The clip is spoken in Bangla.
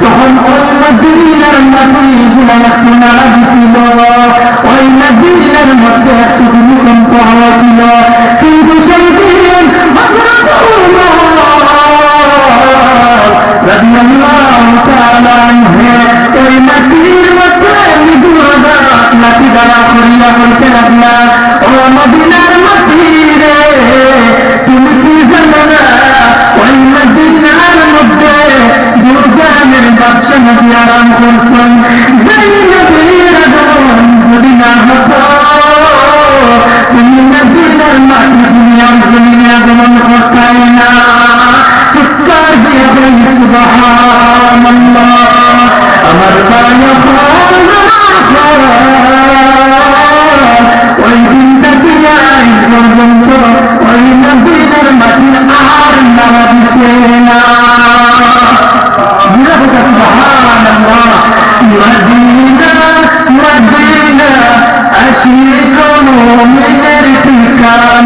তখন ওই মদিনার মাটি দিছিল ওই মদিনার মধ্যে একটু ভূমিকম্প হওয়া ছিল। কিন্তু সেই দিন رضي الله تعالى عنه ওই মাটির মধ্যে মৃদু রাত নাকি নদী আরাম করছেন যেই নদীর আগমন যদি না হতো তুমি মদিনার মাটি দুনিয়ার আর না